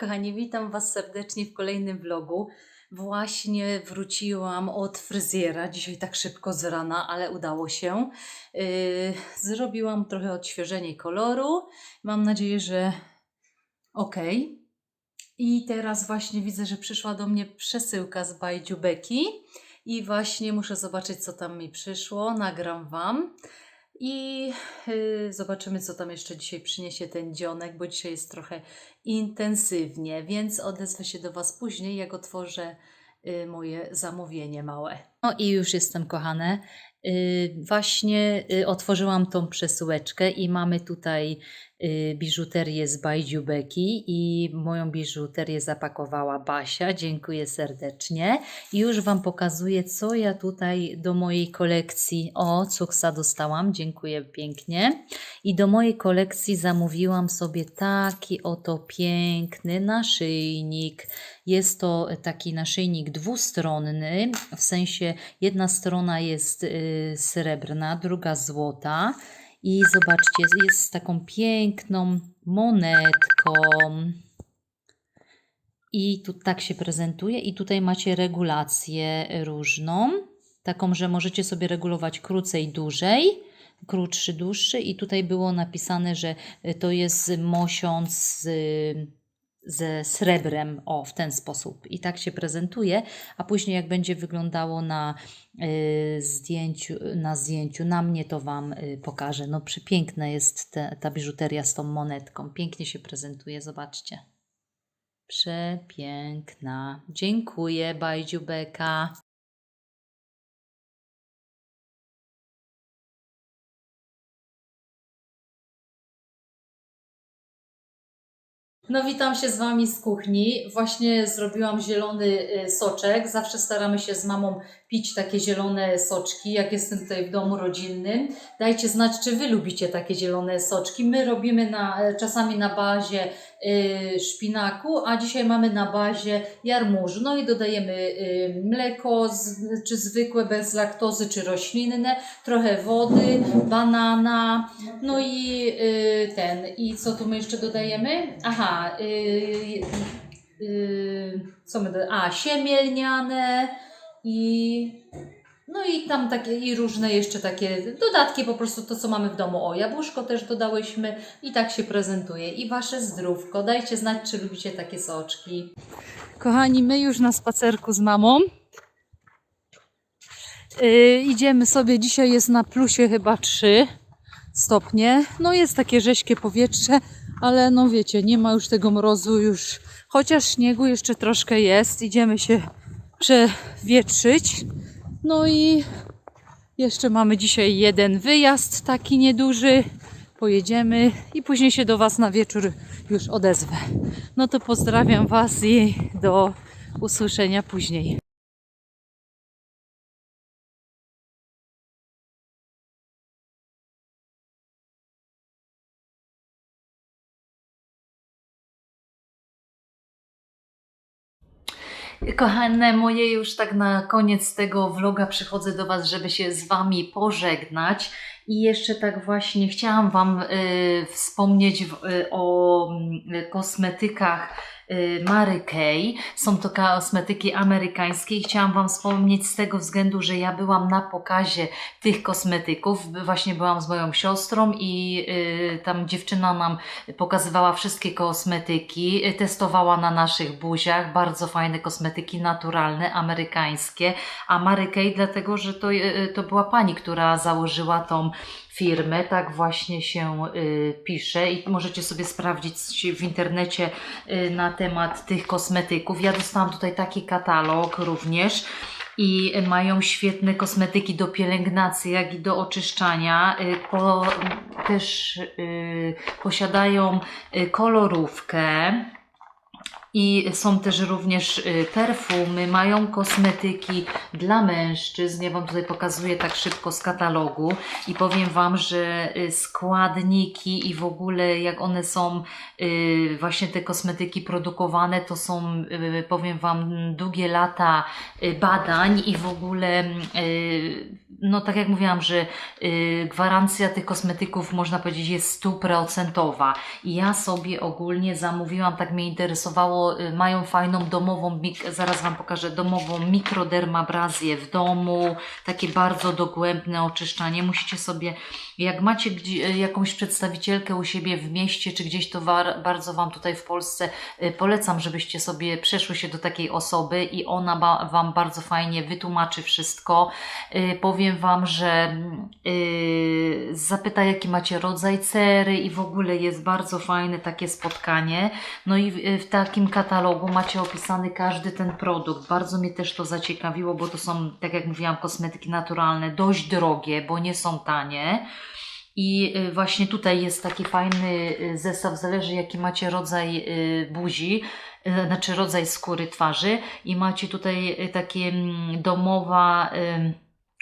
kochani, witam Was serdecznie w kolejnym vlogu. Właśnie wróciłam od fryzjera, dzisiaj tak szybko z rana, ale udało się. Yy, zrobiłam trochę odświeżenie koloru. Mam nadzieję, że ok. I teraz właśnie widzę, że przyszła do mnie przesyłka z Bajdziu Beki i właśnie muszę zobaczyć, co tam mi przyszło. Nagram Wam. I y, zobaczymy, co tam jeszcze dzisiaj przyniesie ten dzionek, bo dzisiaj jest trochę intensywnie, więc odezwę się do Was później, jak otworzę y, moje zamówienie małe. No i już jestem, kochane. Y, właśnie otworzyłam tą przesyłeczkę i mamy tutaj biżuterię z Bajdziu Beki i moją biżuterię zapakowała Basia. Dziękuję serdecznie. I już Wam pokazuję, co ja tutaj do mojej kolekcji, o, cuksa dostałam, dziękuję pięknie. I do mojej kolekcji zamówiłam sobie taki oto piękny naszyjnik. Jest to taki naszyjnik dwustronny, w sensie jedna strona jest y, srebrna, druga złota. I zobaczcie, jest z taką piękną monetką. I tu tak się prezentuje. I tutaj macie regulację różną. Taką, że możecie sobie regulować krócej, dłużej. Krótszy, dłuższy. I tutaj było napisane, że to jest mosiąc ze srebrem. O, w ten sposób. I tak się prezentuje. A później jak będzie wyglądało na y, zdjęciu, na zdjęciu, na mnie to Wam y, pokażę. No przepiękna jest te, ta biżuteria z tą monetką. Pięknie się prezentuje, zobaczcie. Przepiękna. Dziękuję, Bajdziu No witam się z Wami z kuchni. Właśnie zrobiłam zielony y, soczek. Zawsze staramy się z mamą pić takie zielone soczki, jak jestem tutaj w domu rodzinnym. Dajcie znać, czy Wy lubicie takie zielone soczki. My robimy na, czasami na bazie szpinaku, a dzisiaj mamy na bazie jarmużu. No i dodajemy y, mleko, czy zwykłe, bez laktozy, czy roślinne, trochę wody, banana, no i y, ten. I co tu my jeszcze dodajemy? Aha, y, y, co my dodajemy? A, siemielniane i no i tam takie i różne jeszcze takie dodatki, po prostu to, co mamy w domu. O, jabłuszko też dodałyśmy i tak się prezentuje. I Wasze zdrówko. Dajcie znać, czy lubicie takie soczki. Kochani, my już na spacerku z mamą. Yy, idziemy sobie, dzisiaj jest na plusie chyba 3 stopnie. No jest takie rześkie powietrze, ale no wiecie, nie ma już tego mrozu już. Chociaż śniegu jeszcze troszkę jest. Idziemy się przewietrzyć. No i jeszcze mamy dzisiaj jeden wyjazd, taki nieduży. Pojedziemy i później się do Was na wieczór już odezwę. No to pozdrawiam Was i do usłyszenia później. Kochane moje, już tak na koniec tego vloga przychodzę do Was, żeby się z Wami pożegnać. I jeszcze tak właśnie chciałam Wam y, wspomnieć w, y, o y, kosmetykach Mary Kay. Są to kosmetyki amerykańskie i chciałam Wam wspomnieć z tego względu, że ja byłam na pokazie tych kosmetyków. Właśnie byłam z moją siostrą i y, tam dziewczyna nam pokazywała wszystkie kosmetyki, y, testowała na naszych buziach. Bardzo fajne kosmetyki naturalne, amerykańskie. A Mary Kay dlatego, że to, y, to była pani, która założyła tą firmę, tak właśnie się y, pisze i możecie sobie sprawdzić w internecie y, na temat tych kosmetyków. Ja dostałam tutaj taki katalog również i mają świetne kosmetyki do pielęgnacji, jak i do oczyszczania. Y, Po, też y, posiadają kolorówkę I są też również y, perfumy, mają kosmetyki dla mężczyzn. Ja Wam tutaj pokazuję tak szybko z katalogu i powiem Wam, że y, składniki i w ogóle jak one są, y, właśnie te kosmetyki produkowane, to są, powiem Wam, długie lata badań i w ogóle, no tak jak mówiłam, że gwarancja tych kosmetyków, można powiedzieć, jest stuprocentowa. I ja sobie ogólnie zamówiłam, tak mnie interesowało, y, mają fajną domową, zaraz Wam pokażę, domową mikrodermabrazję w domu, takie bardzo dogłębne oczyszczanie. Musicie sobie, jak macie gdzie, y, jakąś przedstawicielkę u siebie w mieście, czy gdzieś to war, bardzo Wam tutaj w Polsce y, polecam, żebyście sobie przeszły się do takiej osoby i ona ba, Wam bardzo fajnie wytłumaczy wszystko. Powiem Wam, że y, zapyta, jaki macie rodzaj cery i w ogóle jest bardzo fajne takie spotkanie. No i w takim katalogu macie opisany każdy ten produkt. Bardzo mnie też to zaciekawiło, bo to są, tak jak mówiłam, kosmetyki naturalne, dość drogie, bo nie są tanie. I y, właśnie tutaj jest taki fajny y, zestaw, zależy jaki macie rodzaj y, buzi, znaczy rodzaj skóry twarzy i macie tutaj takie mm, domowa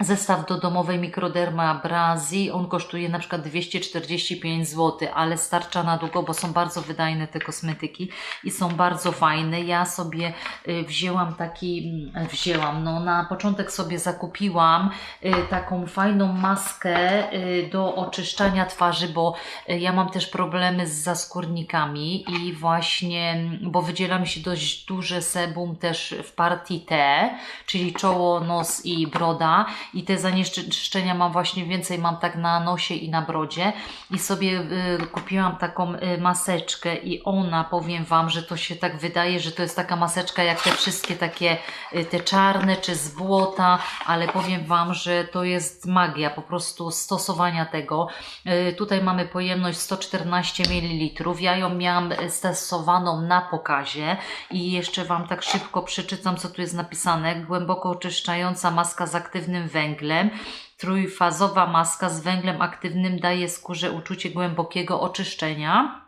zestaw do domowej mikrodermabrazji. On kosztuje na przykład 245 zł, ale starcza na długo, bo są bardzo wydajne te kosmetyki i są bardzo fajne. Ja sobie y, wzięłam taki, mm, wzięłam, no na początek sobie zakupiłam y, taką fajną maskę y, do oczyszczania twarzy, bo ja mam też problemy z zaskórnikami i właśnie, mm, bo wydziela mi się dość duże sebum też w partii T, czyli czoło, nos i broda i te zanieczyszczenia mam właśnie więcej, mam tak na nosie i na brodzie i sobie y, kupiłam taką y, maseczkę i ona, powiem Wam, że to się tak wydaje, że to jest taka maseczka jak te wszystkie takie, y, te czarne czy z błota, ale powiem Wam, że to jest magia po prostu stosowania tego. Y, tutaj mamy pojemność 114 ml, ja ją miałam y, stosowaną na pokazie i jeszcze Wam tak szybko przeczytam, co tu jest napisane. Głęboko oczyszczająca maska z aktywnym węglem. Trójfazowa maska z węglem aktywnym daje skórze uczucie głębokiego oczyszczenia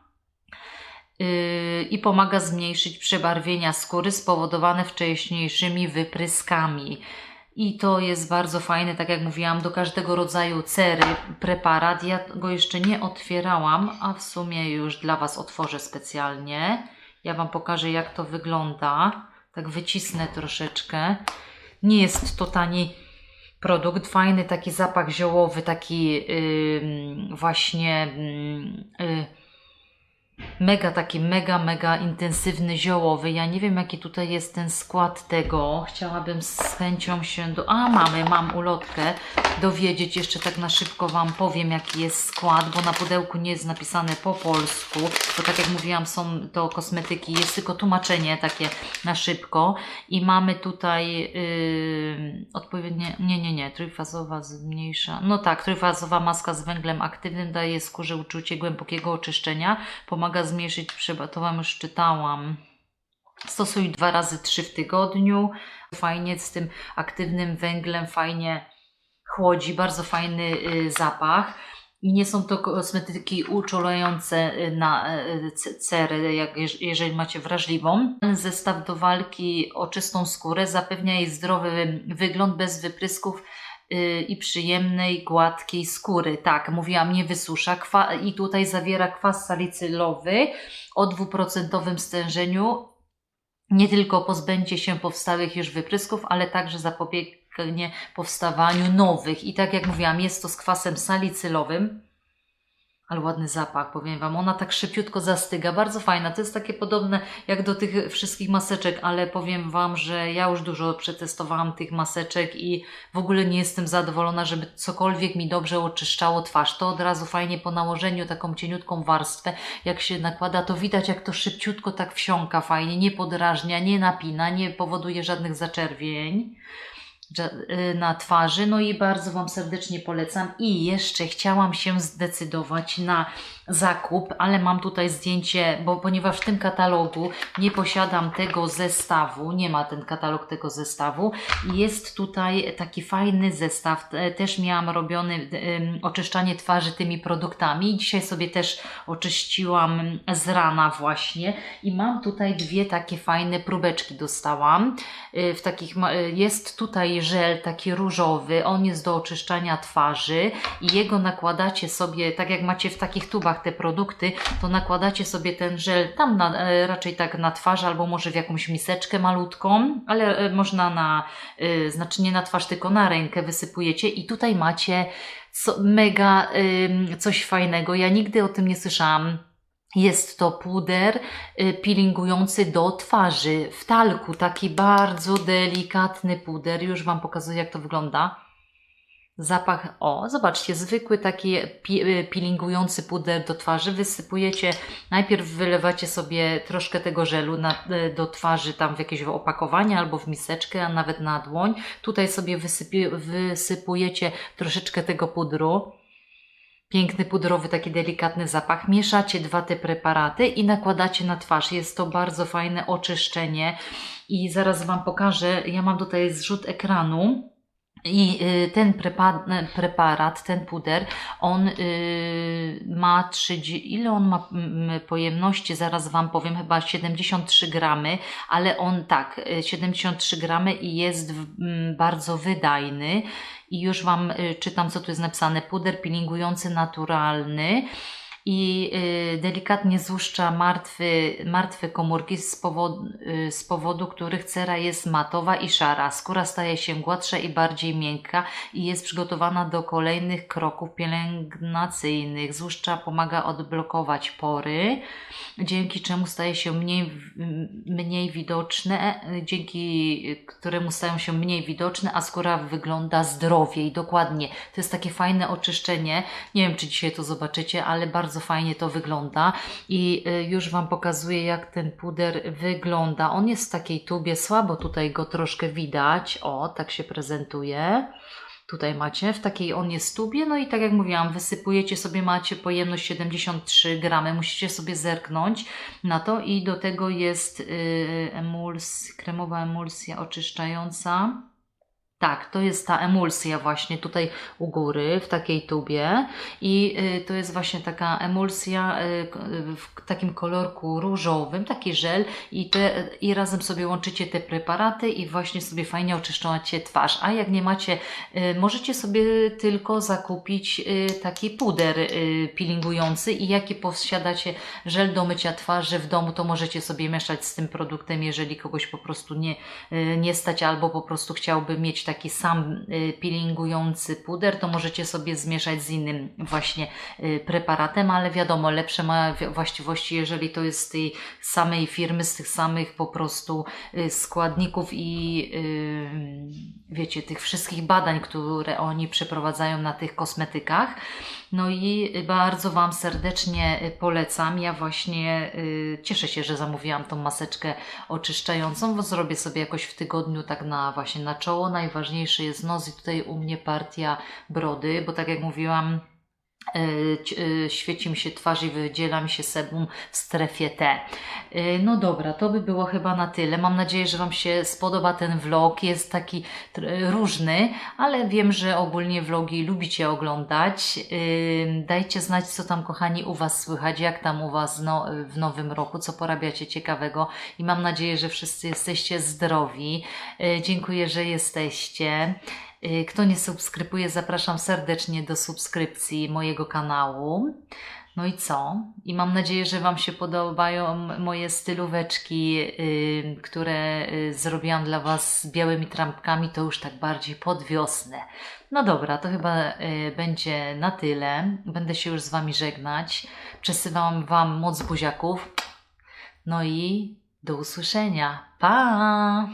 yy, i pomaga zmniejszyć przebarwienia skóry spowodowane wcześniejszymi wypryskami. I to jest bardzo fajne, tak jak mówiłam, do każdego rodzaju cery preparat. Ja go jeszcze nie otwierałam, a w sumie już dla Was otworzę specjalnie. Ja Wam pokażę, jak to wygląda. Tak wycisnę troszeczkę. Nie jest to tani produkt, fajny taki zapach ziołowy, taki yy, właśnie yy, mega taki mega, mega intensywny ziołowy. Ja nie wiem jaki tutaj jest ten skład tego. Chciałabym z chęcią się do... A, mamy, mam ulotkę. Dowiedzieć jeszcze tak na szybko Wam powiem jaki jest skład, bo na pudełku nie jest napisane po polsku, bo tak jak mówiłam są to kosmetyki, jest tylko tłumaczenie takie na szybko i mamy tutaj yy, odpowiednie, nie, nie, nie, trójfazowa zmniejsza, no tak, trójfazowa maska z węglem aktywnym daje skórze uczucie głębokiego oczyszczenia, pomaga zmniejszyć przeba, to Wam już czytałam. Stosuj dwa razy trzy w tygodniu. Fajnie z tym aktywnym węglem, fajnie chłodzi, bardzo fajny y, zapach. I nie są to kosmetyki uczulające y, na y, cerę, jak, jeż- jeżeli macie wrażliwą. Zestaw do walki o czystą skórę zapewnia jej zdrowy wygląd bez wyprysków i przyjemnej, gładkiej skóry. Tak, mówiłam, nie wysusza. I tutaj zawiera kwas salicylowy o dwuprocentowym stężeniu. Nie tylko pozbędzie się powstałych już wyprysków, ale także zapobiegnie powstawaniu nowych. I tak jak mówiłam, jest to z kwasem salicylowym. Ale ładny zapach, powiem Wam. Ona tak szybciutko zastyga. Bardzo fajna. To jest takie podobne jak do tych wszystkich maseczek, ale powiem Wam, że ja już dużo przetestowałam tych maseczek i w ogóle nie jestem zadowolona, żeby cokolwiek mi dobrze oczyszczało twarz. To od razu fajnie po nałożeniu taką cieniutką warstwę, jak się nakłada, to widać jak to szybciutko tak wsiąka fajnie, nie podrażnia, nie napina, nie powoduje żadnych zaczerwień. Y, na twarzy. No i bardzo Wam serdecznie polecam. I jeszcze chciałam się zdecydować na zakup, ale mam tutaj zdjęcie, bo ponieważ w tym katalogu nie posiadam tego zestawu, nie ma ten katalog tego zestawu, jest tutaj taki fajny zestaw. Te- Też miałam robiony oczyszczanie twarzy tymi produktami. Dzisiaj sobie też oczyściłam z rana właśnie i mam tutaj dwie takie fajne próbeczki dostałam. Y, W takich y, jest tutaj żel taki różowy, on jest do oczyszczania twarzy i jego nakładacie sobie, tak jak macie w takich tubach te produkty, to nakładacie sobie ten żel tam na, e, raczej tak na twarz albo może w jakąś miseczkę malutką, ale e, można na, y, znaczy nie na twarz, tylko na rękę wysypujecie i tutaj macie co, mega coś fajnego. Ja nigdy o tym nie słyszałam. Jest to puder peelingujący do twarzy w talku, taki bardzo delikatny puder. Już Wam pokazuję, jak to wygląda. Zapach, o, zobaczcie, zwykły taki pi- y, peelingujący puder do twarzy. Wysypujecie, najpierw wylewacie sobie troszkę tego żelu na, y, do twarzy, tam w jakieś opakowanie albo w miseczkę, a nawet na dłoń. Tutaj sobie wysypie, wysypujecie troszeczkę tego pudru. Piękny pudrowy, taki delikatny zapach. Mieszacie dwa te preparaty i nakładacie na twarz. Jest to bardzo fajne oczyszczenie. I zaraz Wam pokażę. Ja mam tutaj zrzut ekranu. I y, ten prepa- preparat, ten puder, on y, ma 30, ile on ma pojemności, zaraz Wam powiem, chyba 73 gramy, ale on tak, y, 73 gramy i jest bardzo wydajny. I już Wam y, czytam, co tu jest napisane. Puder peelingujący naturalny i y, delikatnie złuszcza martwy, martwe komórki z powodu, y, z powodu których cera jest matowa i szara. Skóra staje się gładsza i bardziej miękka i jest przygotowana do kolejnych kroków pielęgnacyjnych. Złuszcza pomaga odblokować pory, dzięki czemu staje się mniej, mniej widoczne, dzięki któremu stają się mniej widoczne, a skóra wygląda zdrowiej. Dokładnie. To jest takie fajne oczyszczenie. Nie wiem, czy dzisiaj to zobaczycie, ale bardzo fajnie to wygląda i y, już Wam pokazuję, jak ten puder wygląda. On jest w takiej tubie, słabo tutaj go troszkę widać. O, tak się prezentuje. Tutaj macie, w takiej on jest tubie, no i tak jak mówiłam, wysypujecie sobie, macie pojemność 73 gramy, musicie sobie zerknąć na to i do tego jest y, emuls, kremowa emulsja oczyszczająca. Tak, to jest ta emulsja właśnie tutaj u góry w takiej tubie. I y, to jest właśnie taka emulsja y, w takim kolorku różowym, taki żel. I, te, i razem sobie łączycie te preparaty i właśnie sobie fajnie oczyszczacie twarz. A jak nie macie, y, możecie sobie tylko zakupić taki puder peelingujący i jaki posiadacie żel do mycia twarzy w domu, to możecie sobie mieszać z tym produktem, jeżeli kogoś po prostu nie, nie stać albo po prostu chciałby mieć taki sam y, peelingujący puder, to możecie sobie zmieszać z innym właśnie y, preparatem, ale wiadomo, lepsze ma właściwości, jeżeli to jest z tej samej firmy, z tych samych po prostu y, składników i wiecie, tych wszystkich badań, które oni przeprowadzają na tych kosmetykach. No i bardzo Wam serdecznie polecam. Ja właśnie y, cieszę się, że zamówiłam tą maseczkę oczyszczającą, bo zrobię sobie jakoś w tygodniu tak na właśnie na czoło. Najważniejszy jest nos i tutaj u mnie partia brody, bo tak jak mówiłam, świeci mi się twarz i wydziela mi się sebum w strefie T. Y, No dobra, to by było chyba na tyle. Mam nadzieję, że Wam się spodoba ten vlog. Jest taki różny, ale wiem, że ogólnie vlogi lubicie oglądać. Dajcie znać, co tam, kochani, u Was słychać, jak tam u Was no, w nowym roku, co porabiacie ciekawego i mam nadzieję, że wszyscy jesteście zdrowi. Dziękuję, że jesteście. Y, Kto nie subskrybuje, zapraszam serdecznie do subskrypcji mojego kanału. No i co? I mam nadzieję, że Wam się podobają moje stylóweczki, y, które y, zrobiłam dla Was z białymi trampkami, to już tak bardziej pod wiosnę. No dobra, to chyba będzie na tyle. Będę się już z Wami żegnać. Przesyłam Wam moc buziaków. No i do usłyszenia. Pa!